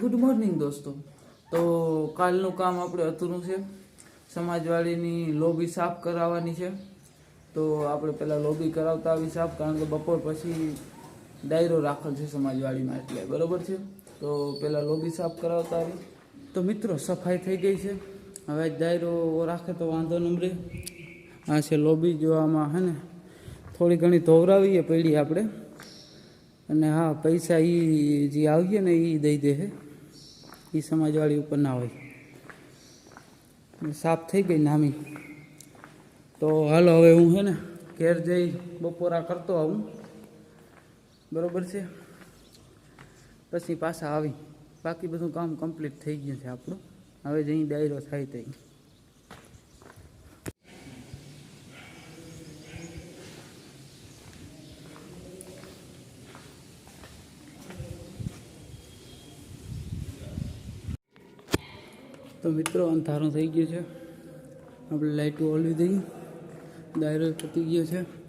Good morning દોસ્તો. તો કાલનું કામ આપણે અધૂરું છે. સમાજવાળીની લોબી સાફ કરાવવાની છે. તો આપણે પહેલાં લોબી કરાવતા આવી સાફ, કારણ કે બપોર પછી ડાયરો રાખેલ છે સમાજવાળીમાં એટલે, બરોબર છે? તો પહેલાં લોબી સાફ કરાવતા આવી. તો મિત્રો, સફાઈ થઈ ગઈ છે. હવે ડાયરો રાખે તો વાંધો નંબરે આ છે લોબી જો આમાં હે ને, થોડી ઘણી ધોવરાવીએ પડી આપણે. અને હા, પૈસા એ જે આવીએ ને એ દઈ દે એ સમાજવાળી ઉપર ના હોય. સાફ થઈ ગઈ નામી. તો હાલો હવે હું છે ને ઘેર જઈ બપોરા કરતો આવું. બરોબર છે? પછી પાછા આવી. બાકી બધું કામ કમ્પ્લીટ થઈ ગયું છે આપણું. હવે જઈ ડાયરો થાય તઈ. તો મિત્રો અંધારું થઈ ગયું છે. આપણે લાઇટો ઓલવી દઈએ. દાયરો પતી ગયો છે.